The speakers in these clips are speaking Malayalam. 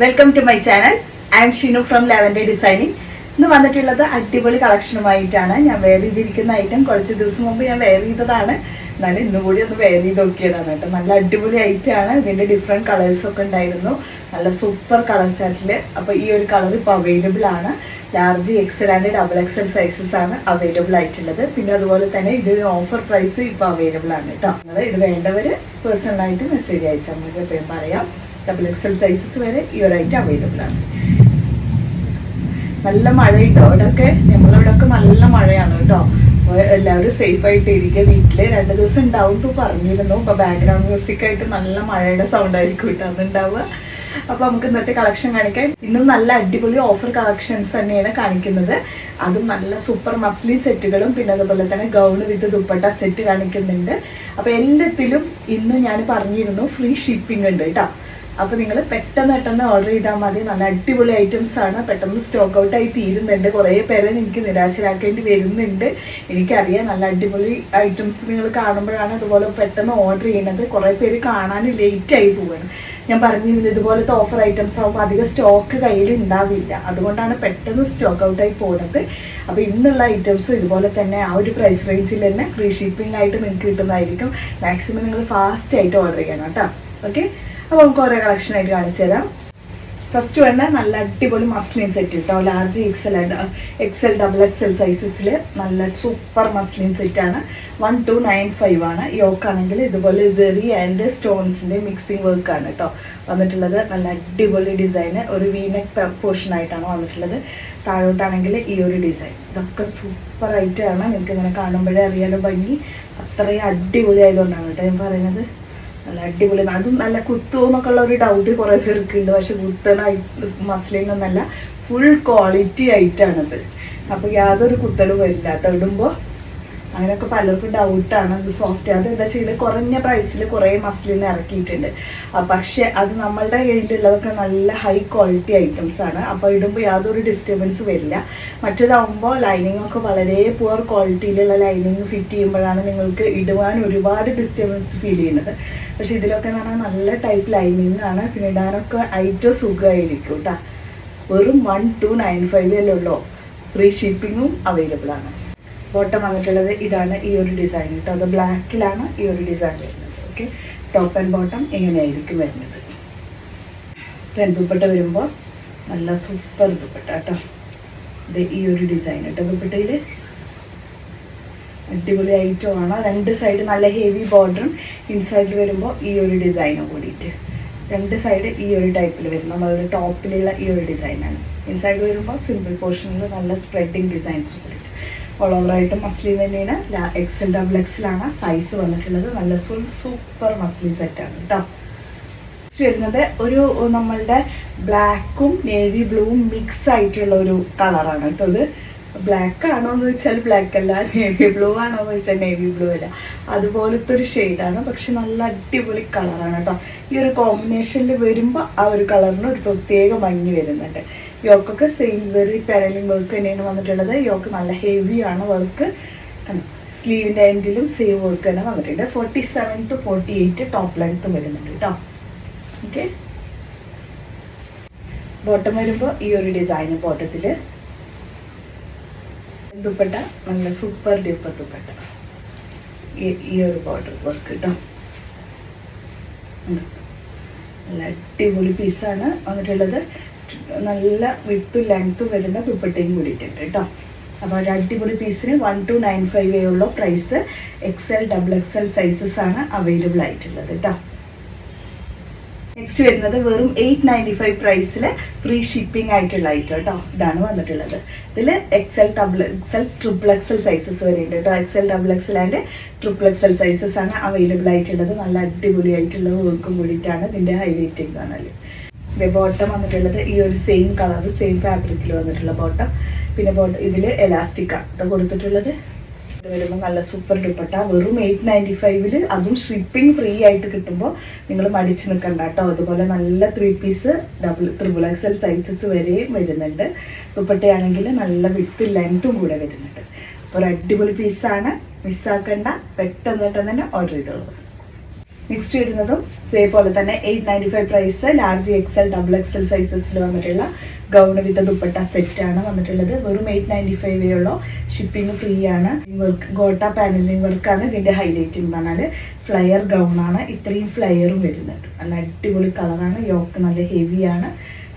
Welcome to my channel I'm Sheenu from Levende designing ഇന്ന് വന്നിട്ടുള്ളത് അടിപൊളി കളക്ഷനുമായിട്ടാണ്. ഞാൻ വെയർ ചെയ്തിരിക്കുന്ന ഐറ്റം കുറച്ച് ദിവസം മുമ്പ് ഞാൻ വെയർ ചെയ്തതാണ്. എന്നാലും ഇന്നും കൂടി ഒന്ന് വെയർ ചെയ്ത് നോക്കിയതാണ് കേട്ടോ. നല്ല അടിപൊളി ഐറ്റമാണ് ആണ്. ഇതിന്റെ ഡിഫറെന്റ് കളേഴ്സ് ഒക്കെ ഉണ്ടായിരുന്നു. നല്ല സൂപ്പർ കളർ ചാർട്ടിൽ അപ്പോൾ ഈ ഒരു കളർ ഇപ്പോൾ അവൈലബിൾ ആണ്. Large XL and double XL sizes ആണ് അവൈലബിൾ ആയിട്ടുള്ളത്. പിന്നെ അതുപോലെ തന്നെ ഇത് ഓഫർ പ്രൈസ് ഇപ്പോൾ അവൈലബിൾ ആണ് കേട്ടോ. നിങ്ങൾ ഇത് വേണ്ടവര് പേഴ്സണലായിട്ട് മെസ്സേജ് അയച്ചാൽ മതി. അപ്പം പറയാം. ഡബിൾ എക്സൽ സൈസസ് വരെ ഈ ഒരു ഐറ്റം അവൈലബിൾ ആണ്. നല്ല മഴയുണ്ടോ? അവിടെയൊക്കെ ഒക്കെ നല്ല മഴയാണ് കേട്ടോ. എല്ലാവരും സേഫ് ആയിട്ട് ഇരിക്കുക വീട്ടിൽ രണ്ട് ദിവസം ഉണ്ടാവും ഇപ്പോൾ പറഞ്ഞിരുന്നു. അപ്പോൾ ബാക്ക്ഗ്രൗണ്ട് മ്യൂസിക് ആയിട്ട് നല്ല മഴയുടെ സൗണ്ട് ആയിരിക്കും കേട്ടോ അതുണ്ടാവുക അപ്പൊ നമുക്ക് ഇന്നത്തെ കളക്ഷൻ കാണിക്കാം. ഇന്നും നല്ല അടിപൊളി ഓഫർ കളക്ഷൻസ് തന്നെയാണ് കാണിക്കുന്നത്. അതും നല്ല സൂപ്പർ മസ്ലി സെറ്റുകളും പിന്നെ അതുപോലെ തന്നെ ഗൗൺ വിത്ത് ദുപ്പട്ട സെറ്റ് കാണിക്കുന്നുണ്ട്. അപ്പോൾ എല്ലാത്തിലും ഇന്ന് ഞാൻ പറഞ്ഞിരുന്നു ഫ്രീ ഷിപ്പിംഗ് ഉണ്ട് കേട്ടോ. അപ്പൊ നിങ്ങൾ പെട്ടെന്ന് പെട്ടെന്ന് ഓർഡർ ചെയ്താൽ മതി. നല്ല അടിപൊളി ഐറ്റംസ് ആണ്. പെട്ടെന്ന് സ്റ്റോക്ക് ഔട്ട് ആയി തീരുന്നുണ്ട്. കുറേ പേരെ എനിക്ക് നിരാശരാക്കേണ്ടി വരുന്നുണ്ട്. എനിക്കറിയാം നല്ല അടിപൊളി ഐറ്റംസ് നിങ്ങൾ കാണുമ്പോഴാണ് അതുപോലെ പെട്ടെന്ന് ഓർഡർ ചെയ്യുന്നത് കുറേ പേര് കാണാൻ ലേറ്റ് ആയി പോവാണ്. ഞാൻ പറഞ്ഞിരുന്നു ഇതുപോലത്തെ ഓഫർ ഐറ്റംസ് ആകുമ്പോൾ അധികം സ്റ്റോക്ക് കയ്യിൽ ഉണ്ടാവില്ല. അതുകൊണ്ടാണ് പെട്ടെന്ന് സ്റ്റോക്ക് ഔട്ടായി പോകുന്നത് അപ്പോൾ ഇന്നുള്ള ഐറ്റംസ് ഇതുപോലെ തന്നെ ആ ഒരു പ്രൈസ് റേഞ്ചിൽ തന്നെ ഫ്രീ ഷിപ്പിംഗ് ആയിട്ട് നിങ്ങൾക്ക് കിട്ടുന്നതായിരിക്കും. മാക്സിമം നിങ്ങൾ ഫാസ്റ്റ് ആയിട്ട് ഓർഡർ ചെയ്യണം കേട്ടോ. ഓക്കെ അപ്പോൾ നമുക്ക് ഓരോ കളക്ഷൻ ആയിട്ട് കാണിച്ചു തരാം. ഫസ്റ്റ് വേണ്ട നല്ല അടിപൊളി മസ്ലിൻ സെറ്റ് കേട്ടോ large XL XL double XL സൈസസിൽ നല്ല സൂപ്പർ മസ്ലിൻ സെറ്റ് ആണ്. വൺ ടു നയൻ ഫൈവ് ആണ്. യോക്കാണെങ്കിൽ ഇതുപോലെ ജെറി ആൻഡ് സ്റ്റോൺസിന്റെ മിക്സിംഗ് വർക്ക് ആണ് കേട്ടോ വന്നിട്ടുള്ളത് നല്ല അടിപൊളി ഡിസൈൻ ഒരു വീനക് പോർഷൻ ആയിട്ടാണ് വന്നിട്ടുള്ളത്. താഴോട്ടാണെങ്കിൽ ഈ ഒരു ഡിസൈൻ ഇതൊക്കെ സൂപ്പർ ആയിട്ടാണ് നിങ്ങൾക്ക് ഇങ്ങനെ കാണുമ്പോഴേ അറിയാലോ ഭംഗി. അത്രയും അടിപൊളി ആയതുകൊണ്ടാണ് കേട്ടോ ഞാൻ പറയുന്നത്. നല്ല അടിപൊളി. അതും നല്ല കുത്തുമോ എന്നൊക്കെ ഉള്ള ഒരു ഡൗട്ട് കുറേ പേർക്ക് ഉണ്ട് പക്ഷെ കുത്തനായിട്ട് മസ്ലിനൊന്നല്ല ഫുൾ ക്വാളിറ്റി ആയിട്ടാണത്. അപ്പോൾ യാതൊരു കുത്തലും വരില്ല കേട്ടോ. ഇടുമ്പോൾ അങ്ങനെയൊക്കെ പലർക്കും ഡൗട്ടാണ് അത് സോഫ്റ്റ് അത് എന്താ വെച്ചാൽ കുറഞ്ഞ പ്രൈസിൽ കുറേ മസ്ലിൻ ഇറക്കിയിട്ടുണ്ട്. പക്ഷെ അത് നമ്മളുടെ കയ്യിലുള്ളതൊക്കെ നല്ല ഹൈ ക്വാളിറ്റി ഐറ്റംസ് ആണ്. അപ്പോൾ ഇടുമ്പോൾ യാതൊരു ഡിസ്റ്റർബൻസ് വരില്ല. മറ്റേതാവുമ്പോൾ ലൈനിങ് ഒക്കെ വളരെ പുവർ ക്വാളിറ്റിയിലുള്ള ലൈനിങ് ഫിറ്റ് ചെയ്യുമ്പോഴാണ് നിങ്ങൾക്ക് ഇടുവാൻ ഒരുപാട് ഡിസ്റ്റർബൻസ് ഫീൽ ചെയ്യുന്നത്. പക്ഷെ ഇതിലൊക്കെ എന്ന് പറഞ്ഞാൽ നല്ല ടൈപ്പ് ലൈനിങ് ആണ്. പിന്നെ ഇടാനൊക്കെ ഐറ്റം സുഖമായിരിക്കും കേട്ടോ വെറും വൺ ടു നയൻ ഫൈവ് അല്ലേ ഉള്ളൂ. ഫ്രീ ഷിപ്പിങ്ങും അവൈലബിൾ ആണ്. ബോട്ടം വന്നിട്ടുള്ളത് ഇതാണ് ഈ ഒരു ഡിസൈൻ കേട്ടോ അത് ബ്ലാക്കിലാണ് ഈ ഒരു ഡിസൈൻ വരുന്നത്. ഓക്കെ ടോപ്പ് ആൻഡ് ബോട്ടം ഇങ്ങനെയായിരിക്കും വരുന്നത്. ദുപ്പട്ട വരുമ്പോൾ നല്ല സൂപ്പർ ദുപ്പട്ട കേട്ടോ ഈ ഒരു ഡിസൈൻ കേട്ടോ ദുപ്പട്ടയിൽ അടിപൊളി ഐറ്റം ആണ്. രണ്ട് സൈഡ് നല്ല ഹെവി ബോർഡറും ഇൻസൈഡിൽ വരുമ്പോൾ ഈ ഒരു ഡിസൈനും കൂടിയിട്ട്. രണ്ട് സൈഡ് ഈ ഒരു ടൈപ്പിൽ വരും നമ്മളൊരു ടോപ്പിലുള്ള ഈ ഒരു ഡിസൈനാണ് ഇൻസൈഡ് വരുമ്പോൾ സിമ്പിൾ പോർഷനിൽ നല്ല സ്പ്രെഡിങ് ഡിസൈൻസ് കൂടിയിട്ട്. ഓൾ ഓവറായിട്ട് മസ്ലിൻ തന്നെയാണ്. എക്സൽ ഡബിൾ എക്സലാണ് സൈസ് വന്നിട്ടുള്ളത്. നല്ല സൂപ്പർ മസ്ലിൻ സെറ്റാണ് കേട്ടോ നെക്സ്റ്റ് വരുന്നത് ഒരു നമ്മളുടെ ബ്ലാക്കും നേവി ബ്ലൂവും മിക്സ് ആയിട്ടുള്ള ഒരു കളറാണ് കേട്ടോ ഇത് ബ്ലാക്ക് ആണോ എന്ന് വെച്ചാൽ ബ്ലാക്ക് അല്ല നേവി ബ്ലൂ ആണോ എന്ന് വെച്ചാൽ നേവി ബ്ലൂ അല്ല. അതുപോലത്തെ ഒരു ഷെയ്ഡാണ് പക്ഷെ നല്ല അടിപൊളി കളറാണ് കേട്ടോ. ഈ ഒരു കോമ്പിനേഷനിൽ വരുമ്പോൾ ആ ഒരു കളറിന് ഒരു പ്രത്യേക ഭംഗി വരുന്നുണ്ട്. യോക്കൊക്കെ സെയിം സെറി പാരലിംഗ് വർക്ക് തന്നെയാണ് വന്നിട്ടുള്ളത്. യോക്ക് നല്ല ഹെവി ആണ് വർക്ക് സ്ലീവിന്റെ എൻഡിലും സെയിം വർക്ക് തന്നെ വന്നിട്ടുണ്ട്. Forty seven to forty eight top ലെങ്ത്തും വരുന്നുണ്ട് കേട്ടോ. ഓക്കെ ബോട്ടം വരുമ്പോൾ ഈ ഒരു ഡിസൈൻ ബോട്ടത്തിൽ ദുപ്പട്ട നല്ല സൂപ്പർ ഡ്യൂപ്പർ ദുപ്പട്ട ഈ- ഒരു ബോർഡർ വർക്ക് കേട്ടോ. നല്ല അടിപൊളി പീസാണ് വന്നിട്ടുള്ളത്. നല്ല വിത്തും ലെങ്ത്തും വരുന്ന ദുപ്പട്ടയും കൂടിയിട്ടുണ്ട് കേട്ടോ അപ്പോൾ ഒരു അടിപൊളി പീസിന് വൺ ടു നയൻ ഫൈവ് ഉള്ള price X L double X L sizes ആണ് അവൈലബിൾ ആയിട്ടുള്ളത് കേട്ടോ നെക്സ്റ്റ് വരുന്നത് വെറും എയ്റ്റ് നയന്റി ഫൈവ് പ്രൈസിൽ ഫ്രീ ഷിപ്പിംഗ് ആയിട്ടുള്ള ഐറ്റം കേട്ടോ ഇതാണ് വന്നിട്ടുള്ളത്. ഇതിൽ XL double XL triple XL sizes വരെ ഉണ്ട് കേട്ടോ XL double XL and triple XL sizes ആണ് അവൈലബിൾ ആയിട്ടുള്ളത്. നല്ല അടിപൊളി ആയിട്ടുള്ള വർക്കും കൂടിയിട്ടാണ് ഇതിന്റെ ഹൈലൈറ്റിംഗ് കാണൽ. ഇതേ ബോട്ടം വന്നിട്ടുള്ളത് ഈ ഒരു സെയിം കളർ സെയിം ഫാബ്രിക്കിൽ വന്നിട്ടുള്ള ബോട്ടം പിന്നെ ബോട്ടം ഇതിൽ എലാസ്റ്റിക്കാണ് കേട്ടോ കൊടുത്തിട്ടുള്ളത്. വരുമ്പോൾ നല്ല സൂപ്പർ ദുപ്പട്ട വെറും എയ്റ്റ് നയന്റി ഫൈവിൽ അതും ഷിപ്പിംഗ് ഫ്രീ ആയിട്ട് കിട്ടുമ്പോൾ നിങ്ങൾ മടിച്ച് നിൽക്കണ്ട കേട്ടോ അതുപോലെ നല്ല three piece double triple XL sizes വരെയും വരുന്നുണ്ട്. ദുപ്പട്ടയാണെങ്കിൽ നല്ല വിത്ത് ലെങ്ത്തും കൂടെ വരുന്നുണ്ട്. അപ്പോൾ ഒരു അടിപൊളി പീസാണ് മിസ്സാക്കണ്ട പെട്ടെന്ന് പെട്ടെന്ന് തന്നെ ഓർഡർ ചെയ്തോളൂ. നെക്സ്റ്റ് വരുന്നതും ഇതേപോലെ തന്നെ eight ninety five price large XL double XL സൈസസിൽ വന്നിട്ടുള്ള ഗൗൺ വിത്ത് ദുപ്പട്ട സെറ്റ് ആണ് വന്നിട്ടുള്ളത്. വെറും എയ്റ്റ് നയന്റി ഫൈവേ ഉള്ളൂ. ഷിപ്പിംഗ് ഫ്രീ ആണ്. വർക്ക് ഗോട്ട പാനലിംഗ് വർക്കാണ് ഇതിന്റെ ഹൈലൈറ്റ് എന്ന് പറഞ്ഞാൽ ഫ്ലയർ ഗൗണാണ് ഇത്രയും ഫ്ലയറും വരുന്നുണ്ട്. നല്ല അടിപൊളി കളറാണ് യോക്ക് നല്ല ഹെവിയാണ്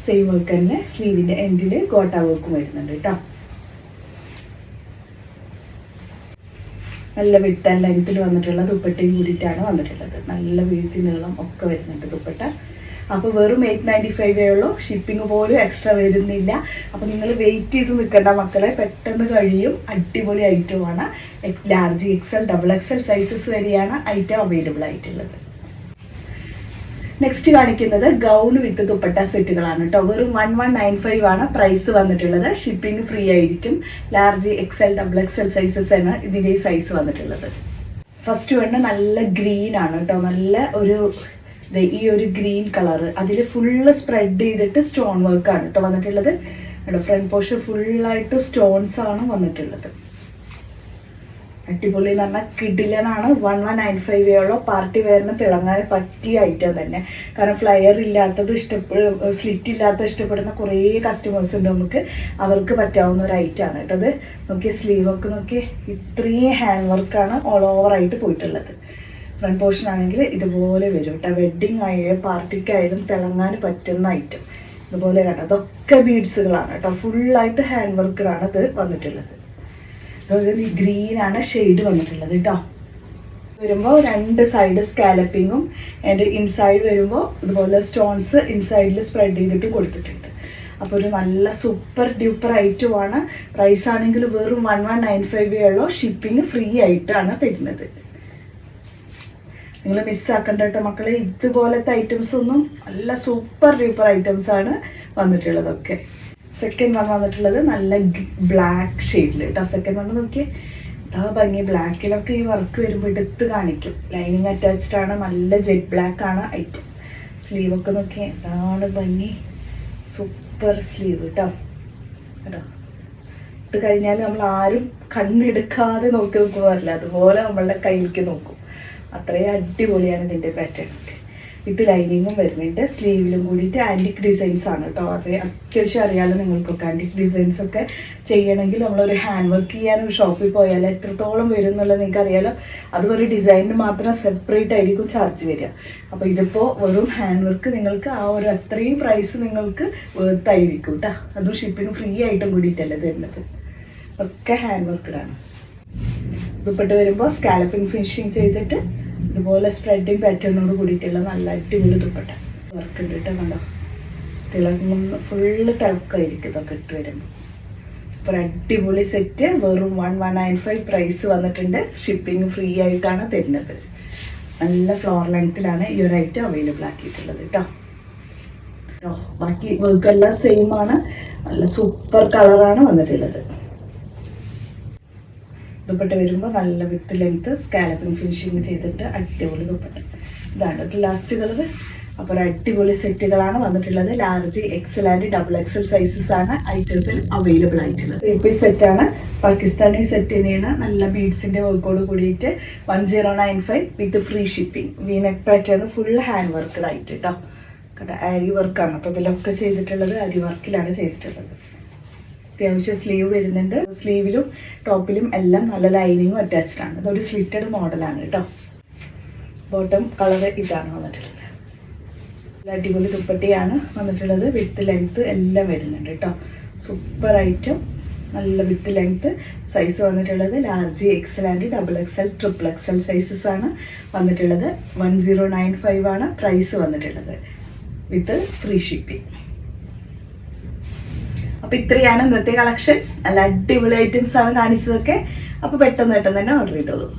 സെയിം വർക്ക് തന്നെ സ്ലീവിന്റെ എൻഡിൽ ഗോട്ട വർക്കും വരുന്നുണ്ട് കേട്ടോ. നല്ല വിട്ട ലെങ്ത്തിൽ വന്നിട്ടുള്ള ദുപ്പട്ടയും കൂടിയിട്ടാണ് വന്നിട്ടുള്ളത്. നല്ല വീഴ്ത്തി നീളം ഒക്കെ വരുന്നുണ്ട് ദുപ്പട്ട. അപ്പോൾ വെറും എയ്റ്റ് നയന്റി ഫൈവേ ഉള്ളൂ. ഷിപ്പിംഗ് പോലും എക്സ്ട്രാ വരുന്നില്ല. അപ്പോൾ നിങ്ങൾ വെയിറ്റ് ചെയ്ത് നിൽക്കേണ്ട മക്കളെ. പെട്ടെന്ന് കഴിയും. അടിപൊളി ഐറ്റമാണ് large XL double XL sizes വരെയാണ് ഐറ്റം അവൈലബിൾ ആയിട്ടുള്ളത്. നെക്സ്റ്റ് കാണിക്കുന്നത് ഗൗൺ വിത്ത് ദുപ്പട്ട സെറ്റുകളാണ് കേട്ടോ വെറും വൺ വൺ നയൻ ഫൈവ് ആണ് പ്രൈസ് വന്നിട്ടുള്ളത്. ഷിപ്പിംഗ് ഫ്രീ ആയിരിക്കും. Large XL double XL sizes ആണ് ഇതിന്റെ സൈസ് വന്നിട്ടുള്ളത്. ഫസ്റ്റ് വണ് നല്ല ഗ്രീൻ ആണ് കേട്ടോ നല്ല ഒരു ഈ ഒരു ഗ്രീൻ കളർ അതിൽ ഫുള്ള് സ്പ്രെഡ് ചെയ്തിട്ട് സ്റ്റോൺ വർക്ക് ആണ് കേട്ടോ വന്നിട്ടുള്ളത്. ഫ്രണ്ട് പോർഷൻ ഫുള്ളായിട്ട് സ്റ്റോൺസ് ആണ് വന്നിട്ടുള്ളത്. അടിപൊളി എന്ന് പറഞ്ഞാൽ കിഡിലനാണ് വൺ വൺ നയൻ ഫൈവ് ഉള്ള. പാർട്ടി വെയറിന് തിളങ്ങാൻ പറ്റിയ ഐറ്റം തന്നെ. കാരണം ഫ്ലയർ ഇല്ലാത്തത് ഇഷ്ടപ്പെടും സ്ലിറ്റ് ഇല്ലാത്ത ഇഷ്ടപ്പെടുന്ന കുറേ കസ്റ്റമേഴ്സ് ഉണ്ട് നമുക്ക്. അവർക്ക് പറ്റാവുന്ന ഒരു ഐറ്റം ആണ് കേട്ടത് നോക്കിയ സ്ലീവ് ഒക്കെ നോക്കിയ. ഇത്രയും ഹാൻഡ് വർക്കാണ് ഓൾ ഓവർ ആയിട്ട് പോയിട്ടുള്ളത്. ഫ്രണ്ട് പോർഷൻ ആണെങ്കിൽ ഇതുപോലെ വരും കേട്ടോ. വെഡ്ഡിങ് ആയാലും പാർട്ടിക്കായാലും തിളങ്ങാൻ പറ്റുന്ന ഐറ്റം ഇതുപോലെ കണ്ടോ? അതൊക്കെ ബീഡ്സുകളാണ് കേട്ടോ. ഫുള്ളായിട്ട് ഹാൻഡ് വർക്കിലാണ് അത് വന്നിട്ടുള്ളത്. ഗ്രീൻ ആണ് ഷെയ്ഡ് വന്നിട്ടുള്ളത് കേട്ടോ വരുമ്പോൾ രണ്ട് സൈഡ് സ്കാലപ്പിങ്ങും ആൻഡ് ഇൻസൈഡ് വരുമ്പോൾ ഇതുപോലെ സ്റ്റോൺസ് ഇൻസൈഡിൽ സ്പ്രെഡ് ചെയ്തിട്ട് കൊടുത്തിട്ടുണ്ട്. അപ്പോൾ ഒരു നല്ല സൂപ്പർ ഡ്യൂപ്പർ ഐറ്റമാണ് പ്രൈസ് ആണെങ്കിൽ വെറും വൺ വൺ നയൻ ഫൈവ് ഉള്ളൂ. ഷിപ്പിംഗ് ഫ്രീ ആയിട്ടാണ് തരുന്നത്. നിങ്ങൾ മിസ്സാക്കണ്ട കേട്ടോ മക്കളെ. ഇതുപോലത്തെ ഐറ്റംസ് ഒന്നും നല്ല സൂപ്പർ ഡ്യൂപ്പർ ഐറ്റംസ് ആണ് വന്നിട്ടുള്ളതൊക്കെ. സെക്കൻഡ് വൺ വന്നിട്ടുള്ളത് നല്ല ബ്ലാക്ക് ഷെയ്ഡിൽ കേട്ടോ സെക്കൻഡ് വൺ നോക്കി ഇതാ ഭംഗി. ബ്ലാക്കിലൊക്കെ ഈ വർക്ക് വരുമ്പോൾ എടുത്ത് കാണിക്കും. ലൈനിങ് അറ്റാച്ച്ഡ് ആണ്. നല്ല ജെറ്റ് ബ്ലാക്ക് ആണ് ഐറ്റം സ്ലീവ് ഒക്കെ നോക്കി എന്താണ് ഭംഗി. സൂപ്പർ സ്ലീവ് കേട്ടോ കേട്ടോ ഇത് കഴിഞ്ഞാൽ നമ്മൾ ആരും കണ്ണെടുക്കാതെ നോക്കി നോക്കുവാറില്ല. അതുപോലെ നമ്മളുടെ കയ്യിലേക്ക് നോക്കും. അത്രയും അടിപൊളിയാണ് ഇതിന്റെ പാറ്റേൺ ഇത് ലൈനിങ്ങും വരുന്നുണ്ട്. സ്ലീവിലും കൂടിയിട്ട് ആന്റിക് ഡിസൈൻസ് ആണ് കേട്ടോ അത് അത്യാവശ്യം അറിയാലോ നിങ്ങൾക്കൊക്കെ. ആന്റിക് ഡിസൈൻസ് ഒക്കെ ചെയ്യണമെങ്കിൽ നമ്മളൊരു ഹാൻഡ് വർക്ക് ചെയ്യാൻ ഒരു ഷോപ്പിൽ പോയാൽ എത്രത്തോളം വരും എന്നുള്ളത് നിങ്ങൾക്ക് അറിയാലോ അത് ഒരു ഡിസൈനിന് മാത്രം സെപ്പറേറ്റ് ആയിരിക്കും ചാർജ് വരിക. അപ്പോൾ ഇതിപ്പോൾ വെറും ഹാൻഡ് വർക്ക് നിങ്ങൾക്ക് ആ ഒരു അത്രയും പ്രൈസ് നിങ്ങൾക്ക് വേർത്തായിരിക്കും കേട്ടോ അതും ഷിപ്പിംഗ് ഫ്രീ ആയിട്ടും കൂടിയിട്ടല്ലേ തരുന്നത്. ഒക്കെ ഹാൻഡ് വർക്കിലാണ് ദുപ്പട്ട് വരുമ്പോൾ സ്കാലപ്പിംഗ് ഫിനിഷിങ് ചെയ്തിട്ട് ഇതുപോലെ സ്പ്രെഡിങ് പാറ്റേണോട് കൂടിയിട്ടുള്ള നല്ല അടിപൊളി ദുപ്പട്ട. വർക്ക് ഉണ്ട് കേട്ടോ കണ്ടോ? തിളങ്ങുന്ന ഫുള്ള് തിളക്കമായിരിക്കും ഇതൊക്കെ ഇട്ട് വരുമ്പോൾ അപ്പോൾ അടിപൊളി സെറ്റ് വെറും one one nine five price വന്നിട്ടുണ്ട്. ഷിപ്പിംഗ് ഫ്രീ ആയിട്ടാണ് തരുന്നത്. നല്ല ഫ്ലോർ ലെങ്ത്തിലാണ് ഈ ഒരു ഐറ്റം അവൈലബിൾ ആക്കിയിട്ടുള്ളത് കേട്ടോ. ബാക്കി വർക്കെല്ലാം സെയിം ആണ്. നല്ല സൂപ്പർ കളറാണ് വന്നിട്ടുള്ളത്. ദുപ്പട്ട വരുമ്പോൾ നല്ല വിത്ത് ലെങ്ത്ത് സ്കാലപ്പിംഗ് ഫിനിഷിങ് ചെയ്തിട്ട് അടിപൊളി ദുപ്പട്ട. ഇതാണ് കേട്ടോ ലാസ്റ്റ് കളർ അപ്പോൾ ഒരു അടിപൊളി സെറ്റുകളാണ് വന്നിട്ടുള്ളത്. Large XL and double XL sizes ആണ് ഐറ്റംസിൽ അവൈലബിൾ ആയിട്ടുള്ളത്. ത്രീ പീസ് സെറ്റാണ് പാകിസ്ഥാനി സെറ്റ് തന്നെയാണ്. നല്ല ബീഡ്സിന്റെ വർക്കോട് കൂടിയിട്ട് one zero nine five with free shipping V neck pattern full hand work ആയിട്ട് കേട്ടോ കേട്ടോ അരി വർക്കാണ് അപ്പോൾ ഇതിലൊക്കെ ചെയ്തിട്ടുള്ളത് അരി വർക്കിലാണ് ചെയ്തിട്ടുള്ളത്. അത്യാവശ്യം സ്ലീവ് വരുന്നുണ്ട്. സ്ലീവിലും ടോപ്പിലും എല്ലാം നല്ല ലൈനിങ്ങും അറ്റാച്ച്ഡ് ആണ്. ഇതൊരു സ്ലിറ്റഡ് മോഡലാണ് കേട്ടോ. ബോട്ടം കളർ ഇതാണ് വന്നിട്ടുള്ളത്. അടിപൊളി ദുപ്പട്ടിയാണ് വന്നിട്ടുള്ളത്. വിത്ത് ലെങ്ത് എല്ലാം വരുന്നുണ്ട് കേട്ടോ. സൂപ്പർ ഐറ്റം നല്ല വിത്ത് ലെങ്ത് സൈസ് വന്നിട്ടുള്ളത്. Large XL and double XL triple XL sizes ആണ് വന്നിട്ടുള്ളത്. വൺ സീറോ നയൻ ഫൈവ് ആണ് പ്രൈസ് വന്നിട്ടുള്ളത്. വിത്ത് ഫ്രീ ഷിപ്പിംഗ് അപ്പൊ ഇത്രയാണ് ഇന്നത്തെ കളക്ഷൻസ്. നല്ല അടിപൊളി ഐറ്റംസ് ആണ് കാണിച്ചതൊക്കെ. അപ്പൊ പെട്ടെന്ന് പെട്ടെന്ന് തന്നെ ഓർഡർ ചെയ്തോളൂ.